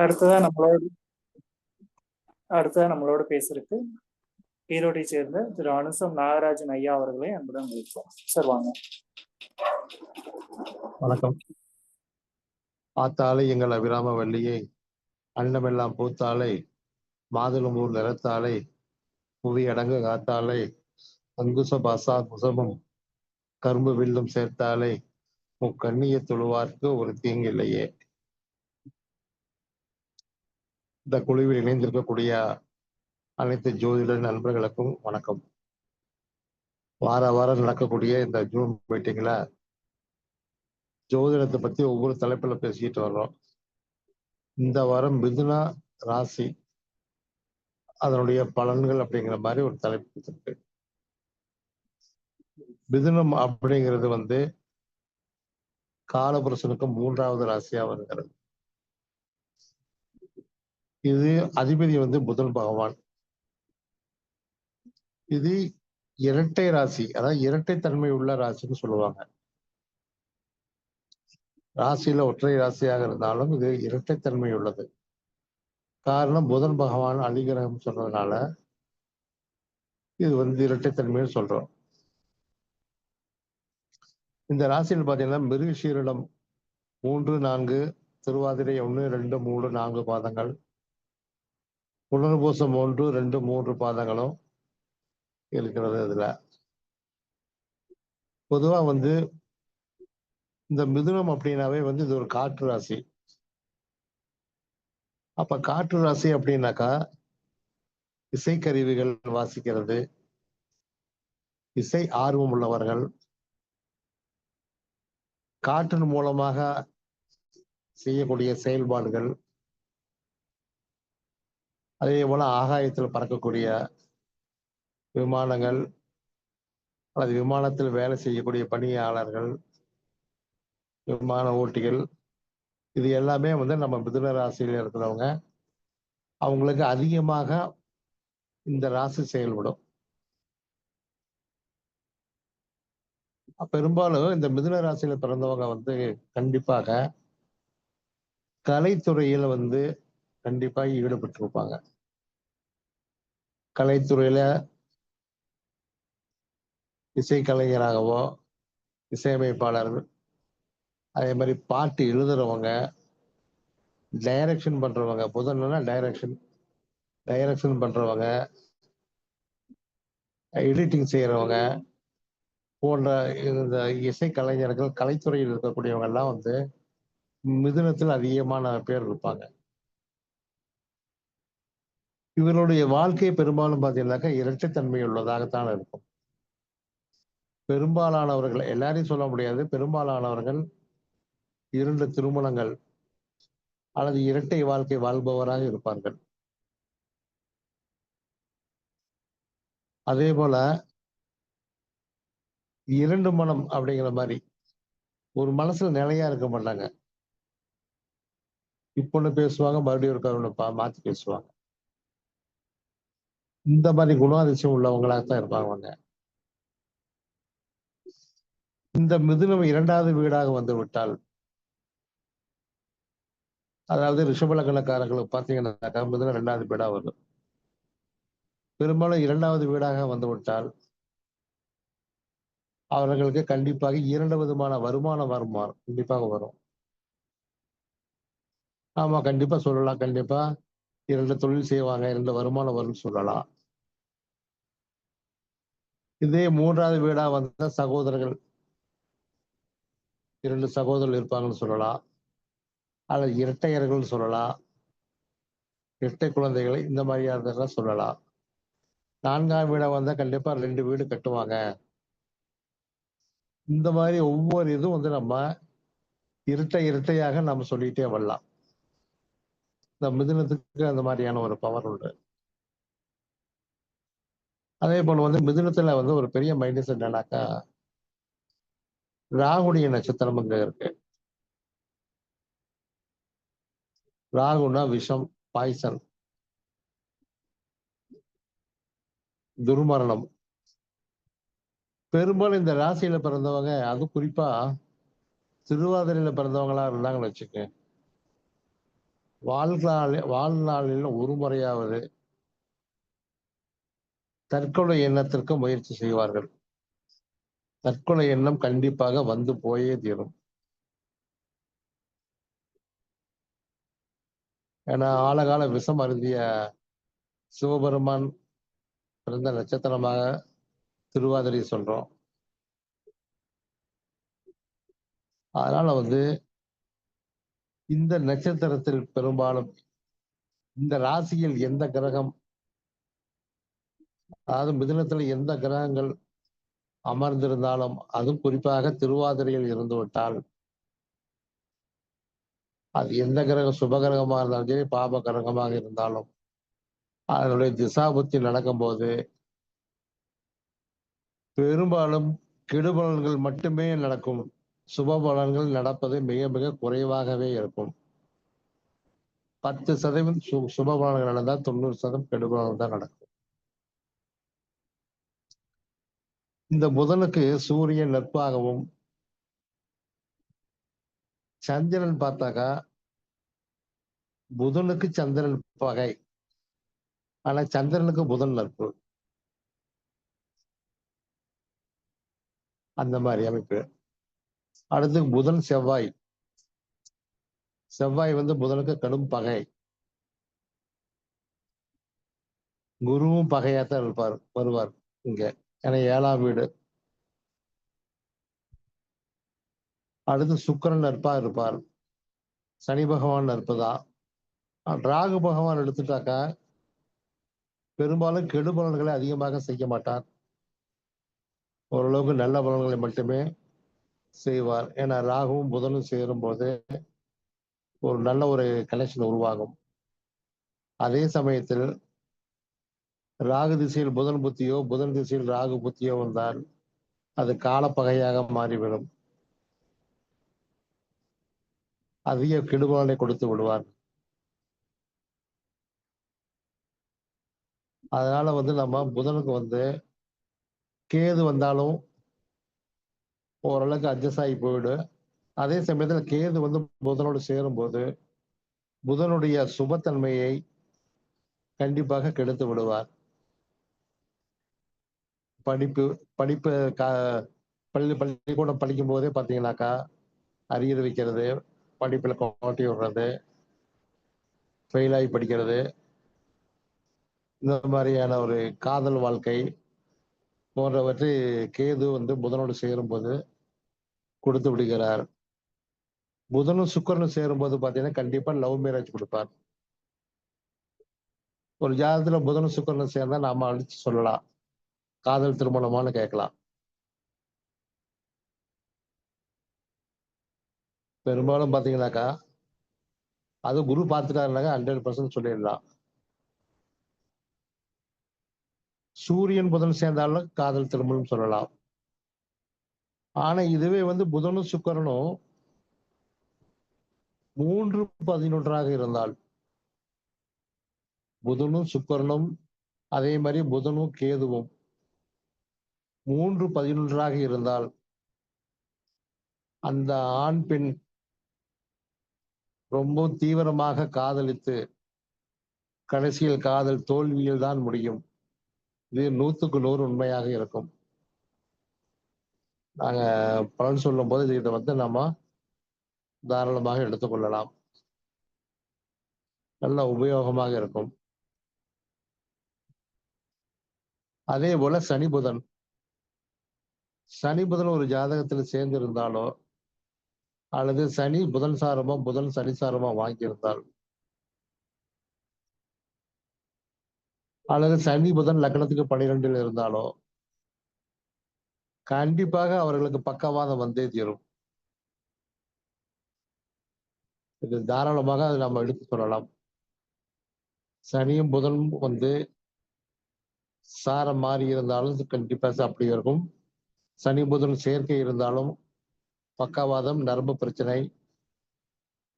அடுத்ததா நம்மளோட அடுத்ததா நம்மளோட பேசுறதுக்கு ஈரோட்டை சேர்ந்த திரு அனுசம் நாகராஜன் ஐயா அவர்களை அன்புடன் வைப்போம் சார் வாங்க. வணக்கம். ஆத்தாலை எங்கள் அபிராம வள்ளியை அன்னமெல்லாம் பூத்தாலை மாதுளம்பூர் நிறத்தாலை புவி அடங்கு காத்தாலை அங்குச பாசா குசமும் கரும்பு வில்லும் சேர்த்தாலே முக்கண்ணிய தொழுவார்க்கு ஒரு தீங்கில்லையே இந்த குழுவில் இணைந்திருக்கக்கூடிய அனைத்து ஜோதிட நண்பர்களுக்கும் வணக்கம். வார வாரம் நடக்கக்கூடிய இந்த ஜூன் மீட்டிங்கில் ஜோதிடத்தை பத்தி ஒவ்வொரு தலைப்புல பேசிக்கிட்டு வர்றோம். இந்த வாரம் மிதுனா ராசி அதனுடைய பலன்கள் அப்படிங்கிற மாதிரி ஒரு தலைப்பு இருக்கு மிதுனம் அப்படிங்கிறது வந்து காலபுருஷனுக்கு மூன்றாவது ராசியா வருகிறது. இது அதிபதி வந்து புதன் பகவான். இது இரட்டை ராசி அதாவது இரட்டை தன்மை உள்ள ராசின்னு சொல்லுவாங்க. ராசியில ஒற்றை ராசியாக இருந்தாலும் இது இரட்டைத்தன்மை உள்ளது. காரணம் புதன் பகவான் அலிகிரகம் சொல்றதுனால இது வந்து இரட்டைத்தன்மைன்னு சொல்றோம். இந்த ராசியில் பாத்தீங்கன்னா மிருகஷீரிடம் மூன்று நான்கு திருவாதிரை ஒன்று ரெண்டு மூணு நான்கு பாதங்கள். புனர்பூசம் ஒன்று ரெண்டு மூன்று பாதங்களும் இருக்கிறது இதுல. பொதுவா வந்து இந்த மிதுனம் அப்படின்னாவே வந்து இது ஒரு காற்று ராசி. அப்ப காற்று ராசி அப்படின்னாக்கா இசைக்கருவிகள் வாசிக்கிறது இசை ஆர்வம் உள்ளவர்கள் காற்றின் மூலமாக செய்யக்கூடிய செயல்பாடுகள் அதே போல ஆகாயத்தில் பறக்கக்கூடிய விமானங்கள் அல்லது விமானத்தில் வேலை செய்யக்கூடிய பணியாளர்கள் விமான ஓட்டிகள் இது எல்லாமே வந்து நம்ம மிதுன ராசியில் இருக்கிறவங்க. அவங்களுக்கு அதிகமாக இந்த ராசி செயல்படும். பெரும்பாலும் இந்த மிதுன ராசியில பிறந்தவங்க வந்து கண்டிப்பாக கலைத்துறையில வந்து கண்டிப்பாக ஈடுபட்டிருப்பாங்க. கலைத்துறையில இசைக்கலைஞராகவோ இசையமைப்பாளர் அதே மாதிரி பாட்டு எழுதுறவங்க டைரக்ஷன் பண்றவங்க புதன்னா டைரக்ஷன் டைரக்ஷன் பண்றவங்க எடிட்டிங் செய்யறவங்க போன்ற இந்த இசைக்கலைஞர்கள் கலைத்துறையில் இருக்கக்கூடியவங்க எல்லாம் வந்து மிதுனத்தில் அதிகமான பேர் இருப்பாங்க. இவருடைய வாழ்க்கை பெரும்பாலும் பார்த்தீங்கன்னாக்கா இரட்டைத்தன்மை உள்ளதாகத்தான் இருக்கும். பெரும்பாலானவர்கள் எல்லாரையும் சொல்ல முடியாது. பெரும்பாலானவர்கள் இரண்டு திருமணங்கள் அல்லது இரட்டை வாழ்க்கை வாழ்பவராக இருப்பார்கள். அதே போல இரண்டு மனம் அப்படிங்கிற மாதிரி ஒரு மனசுல நிலையா இருக்க மாட்டாங்க. இப்பொன்னு பேசுவாங்க மறுபடியும் ஒரு மாத்தி பேசுவாங்க. இந்த மாதிரி குணாதிசயம் உள்ளவங்களாக தான் இருப்பாங்க இந்த மிதுனம் இரண்டாவது வீடாக வந்து விட்டால் அதாவது ரிஷபலக்கணக்காரர்களுக்கு பார்த்தீங்கன்னாக்கா மிதுனம் இரண்டாவது வீடா வரும். பெரும்பாலும் இரண்டாவது வீடாக வந்து விட்டால் அவர்களுக்கு கண்டிப்பாக இரண்டு விதமான வருமானம் வருமானம் கண்டிப்பாக வரும். ஆமா கண்டிப்பா சொல்லலாம் கண்டிப்பா. இரண்டு தொழில் செய்வாங்க இரண்டு வருமானம் வரும்னு சொல்லலாம். இதே மூன்றாவது வீடா வந்த சகோதரர்கள் இரண்டு சகோதரர்கள் இருப்பாங்கன்னு சொல்லலாம். அல்லது இரட்டையர்கள் சொல்லலாம். இரட்டை குழந்தைகளை இந்த மாதிரியாக சொல்லலாம். நான்காம் வீடா வந்தா கண்டிப்பா ரெண்டு வீடு கட்டுவாங்க. இந்த மாதிரி ஒவ்வொரு இதுவும் வந்து நம்ம இரட்டை இரட்டையாக நம்ம சொல்லிட்டே வரலாம். இந்த மிதுனத்துக்கு அந்த மாதிரியான ஒரு பவர் உண்டு. அதே போல வந்து மிதுனத்துல வந்து ஒரு பெரிய மைனஸ் என்னன்னாக்கா ராகுடைய நட்சத்திரம் இங்க இருக்கு. ராகுனா விஷம் பாய்சன் துர்மரணம். பெரும்பாலும் இந்த ராசியில பிறந்தவங்க அது குறிப்பா திருவாதிரையில பிறந்தவங்களா இருந்தாங்கன்னு வச்சுக்கோங்க வாழ்நாள் வாழ்நாளில் ஒரு முறையாவது தற்கொலை எண்ணத்திற்கு முயற்சி செய்வார்கள். தற்கொலை எண்ணம் கண்டிப்பாக வந்து போயே தீரும். ஏன்னா ஆழகால விஷம் அருந்திய சிவபெருமான் பிறந்த நட்சத்திரமாக திருவாதிரை சொல்றோம். அதனால வந்து இந்த நட்சத்திரத்தில் பெரும்பாலும் இந்த ராசியில் எந்த கிரகம் அதாவது மிதுனத்துல எந்த கிரகங்கள் அமர்ந்திருந்தாலும் அதுவும் குறிப்பாக திருவாதிரையில் இருந்து விட்டால் அது எந்த கிரகம் சுபகிரகமாக இருந்தாலும் சரி பாப கிரகமாக இருந்தாலும் அதனுடைய திசாபுத்தி நடக்கும்போது பெரும்பாலும் கெடுபலன்கள் மட்டுமே நடக்கும். சுபபலன்கள் நடப்பது மிக மிக குறைவாகவே இருக்கும். பத்து சதவீதம் சு சுபபலன்கள் நடந்தால் தொண்ணூறு சதவீதம் கெடுபலன் தான் நடக்கும். இந்த புதனுக்கு சூரியன் நட்பாகவும் சந்திரன் பார்த்தாக்கா புதனுக்கு சந்திரன் பகை. ஆனா சந்திரனுக்கு புதன் நட்பு. அந்த மாதிரி அமைப்பு. அடுத்து புதன் செவ்வாய். செவ்வாய் வந்து புதனுக்கு கடும் பகை. குருவும் பகையாத்தான் இருப்பார் வருவார் இங்க. ஏன்னா ஏழாம் வீடு. அடுத்து சுக்கிரன் நட்பா இருப்பார். சனி பகவான் நற்பதா ராகு பகவான் எடுத்துட்டாக்கா பெரும்பாலும் கெடு பலன்களை அதிகமாக செய்ய மாட்டார். ஓரளவுக்கு நல்ல பலன்களை மட்டுமே செய்வார். ஏன்னா ராகுவும் புதனும் சேரும் போது ஒரு நல்ல ஒரு கனெக்ஷன் உருவாகும். அதே சமயத்தில் ராகு திசையில் புதன் புத்தியோ புதன் திசையில் ராகு புத்தியோ வந்தால் அது காலப்பகையாக மாறிவிடும். அதிக கெடுபலனை கொடுத்து விடுவார். அதனால வந்து நம்ம புதனுக்கு வந்து கேது வந்தாலும் ஓரளவுக்கு அட்ஜஸ்ட் ஆகி போயிடும். அதே சமயத்தில் கேது வந்து புதனோடு சேரும்போது புதனுடைய சுபத்தன்மையை கண்டிப்பாக கெடுத்து விடுவார். படிப்பு படிப்பு கா பள்ளி பள்ளிக்கூடம் படிக்கும் போதே பார்த்தீங்கன்னாக்கா அரியர் வைக்கிறது படிப்பில் கோட்டி விடுறது ஃபெயிலாகி படிக்கிறது. இந்த மாதிரியான ஒரு காதல் வாழ்க்கை போன்றவற்றை கேது வந்து புதனோடு சேரும்போது கொடுத்து விடுகிறார். புதனும் சுக்கரனும் சேரும்போது பார்த்தீங்கன்னா கண்டிப்பா லவ் மேரேஜ் கொடுப்பார். ஒரு ஜாதகத்துல புதனும் சுக்கரனும் சேர்ந்தா நாம அடிச்சு சொல்லலாம். காதல் திருமணமான்னு கேட்கலாம். பெரும்பாலும் பாத்தீங்கன்னாக்கா அது குரு பார்த்துட்டாருனாக்கா ஹண்ட்ரட் பர்சன்ட் சொல்லிடலாம். சூரியன் புதன் சேர்ந்தாலும் காதல் திருமணம் சொல்லலாம். ஆனா இதுவே வந்து புதனும் சுக்கரனும் மூன்று பதினொன்றாக இருந்தால் புதனும் சுக்கரனும் அதே மாதிரி புதனும் கேதுவும் மூன்று பதினொன்றாக இருந்தால் அந்த ஆண் பெண் ரொம்ப தீவிரமாக காதலித்து கடைசியில் காதல் தோல்வியில் தான் முடியும். இது நூத்துக்கு நூறு உண்மையாக இருக்கும். நாங்க பலன் சொல்லும் போது இதை வந்து நம்ம தாராளமாக எடுத்துக்கொள்ளலாம் நல்ல உபயோகமாக இருக்கும். அதே போல சனி புதன். சனி புதன் ஒரு ஜாதகத்தில் சேர்ந்து இருந்தாலோ அல்லது சனி புதன் சாரமோ புதன் சனி சாரமோ வாங்கியிருந்தால் அல்லது சனி புதன் லக்னத்துக்கு பனிரெண்டில் இருந்தாலோ கண்டிப்பாக அவர்களுக்கு பக்கவாதம் வந்தே தீரும். இது தாராளமாக அதை நம்ம எடுத்து சொல்லலாம். சனியும் புதனும் வந்து சாரம் மாறி இருந்தாலும் கண்டிப்பாக அப்படி இருக்கும். சனி புதன் சேர்க்கை இருந்தாலும் பக்கவாதம் நரம்பு பிரச்சனை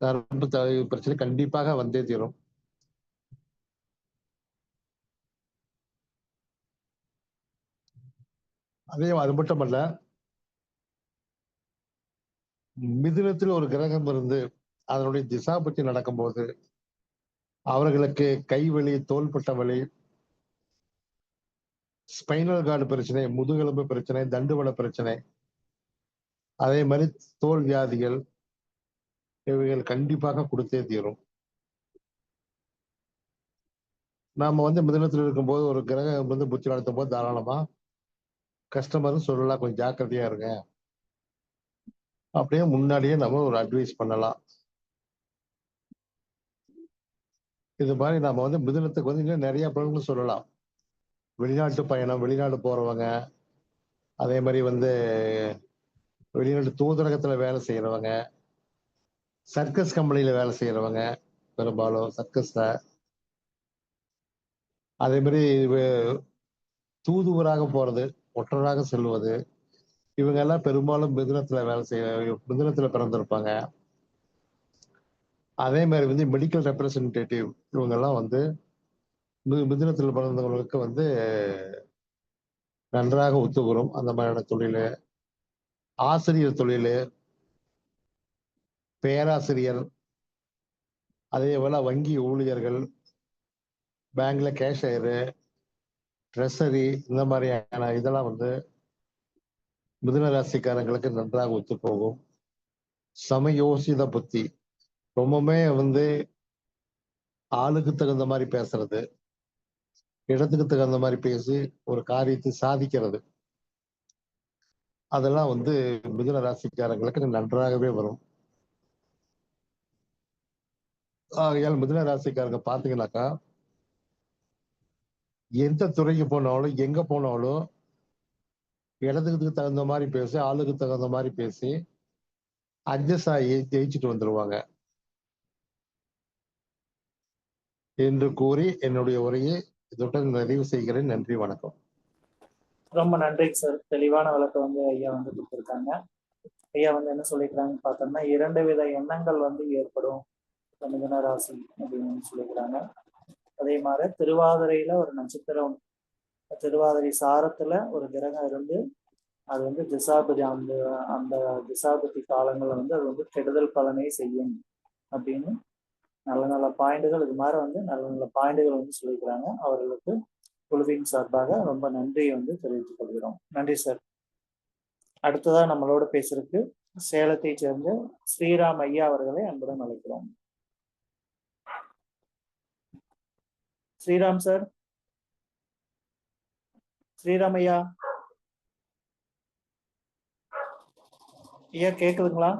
நரம்பு பிரச்சனை கண்டிப்பாக வந்தே தீரும். அதே அது மட்டுமல்ல மிதுனத்தில் ஒரு கிரகம் இருந்து அதனுடைய திசா பற்றி நடக்கும்போது அவர்களுக்கு கைவலி தோள்பட்ட வலி ஸ்பைனல் கார்டு பிரச்சனை முதுகெலும்பு பிரச்சனை தண்டுவள பிரச்சனை அதே மாதிரி தோல் வியாதிகள் இவைகள் கண்டிப்பாக கொடுத்தே தீரும். நாம வந்து மிதனத்தில் இருக்கும்போது ஒரு கிரகம் வந்து புத்தி நடத்தும் போது தாராளமா கஸ்டமரும் சொல்லலாம் கொஞ்சம் ஜாக்கிரதையா இருங்க. அப்படியே முன்னாடியே நம்ம ஒரு அட்வைஸ் பண்ணலாம். இது மாதிரி நம்ம வந்து மிதுனத்துக்கு வந்து இன்னும் நிறைய பலன்கள் சொல்லலாம். வெளிநாட்டு பயணம் வெளிநாடு போறவங்க அதே மாதிரி வந்து வெளிநாட்டு தூதரகத்துல வேலை செய்யறவங்க சர்க்கஸ் கம்பெனியில வேலை செய்யறவங்க பெரும்பாலும் சர்க்கஸ்ல அதே மாதிரி தூதுவராக போறது ஒற்றராக செல்வது. இவங்க எல்லாம் பெரும்பாலும் மிதுனத்துல வேலை செய்ய மிதுனத்துல பிறந்திருப்பாங்க. அதே மாதிரி வந்து மெடிக்கல் ரெப்ரசன்டேட்டிவ் இவங்க எல்லாம் வந்து மி- மிதுனத்தில் பிறந்தவங்களுக்கு வந்து நன்றாக ஒத்து வரும் அந்த மாதிரியான தொழில் ஆசிரியர் தொழில் பேராசிரியர் அதே போல வங்கி ஊழியர்கள் பேங்க்ல கேஷியரு ட்ரெஸரி இந்த மாதிரியான இதெல்லாம் வந்து மிதுன ராசிக்காரங்களுக்கு நன்றாக ஒத்து போகும் சமயோசித புத்தி. ரொம்பவுமே வந்து ஆளுக்கு தகுந்த மாதிரி பேசுறது. இடத்துக்கு தகுந்த மாதிரி பேசி ஒரு காரியத்தை சாதிக்கிறது. அதெல்லாம் வந்து மிதுன ராசிக்காரங்களுக்கு நன்றாகவே வரும். ஆகையால் மிதுன ராசிக்காரங்க பாத்தீங்கன்னாக்கா எந்த துறைக்கு போனாலும் எங்க போனாலும் இடத்துக்கு தகுந்த மாதிரி பேசி ஆளுக்கு தகுந்த மாதிரி பேசி அட்ஜஸ்ட் ஆகி ஜெயிச்சுட்டு வந்துருவாங்க. என்று கூறி என்னுடைய உரையை இதுடன் நிறைவு செய்கிறேன். நன்றி வணக்கம். ரொம்ப நன்றிங்க சார் தெளிவான விளக்கம் வந்து ஐயா வந்து கொடுத்துருக்காங்க. ஐயா வந்து என்ன சொல்லிக்கிறாங்கன்னு பார்த்தோம்னா இரண்டு வித எண்ணங்கள் வந்து ஏற்படும். மிதன ராசி அப்படின்னு சொல்லிக்கிறாங்க அதே மாதிரி திருவாதிரையில ஒரு நட்சத்திரம் திருவாதிரை சாரத்துல ஒரு கிரகம் இருந்து அது வந்து திசாபதி அந்த அந்த திசாபதி காலங்களில் வந்து அது வந்து கெடுதல் பலனை செய்யும் அப்படின்னு நல்ல நல்ல பாயிண்டுகள் இது மாதிரி வந்து நல்ல நல்ல பாயிண்டுகள் வந்து சொல்லிக்கிறாங்க அவர்களுக்கு குழுவின் சார்பாக ரொம்ப நன்றி வந்து தெரிவித்துக் கொள்கிறோம். நன்றி சார் அடுத்ததாக நம்மளோட பேசுறதுக்கு சேலத்தை சேர்ந்த ஸ்ரீராம் ஐயா அவர்களை அன்புடன் அழைக்கிறோம். ஸ்ரீராம் சார். ஸ்ரீராமையா ஐயா கேக்குதுங்களா?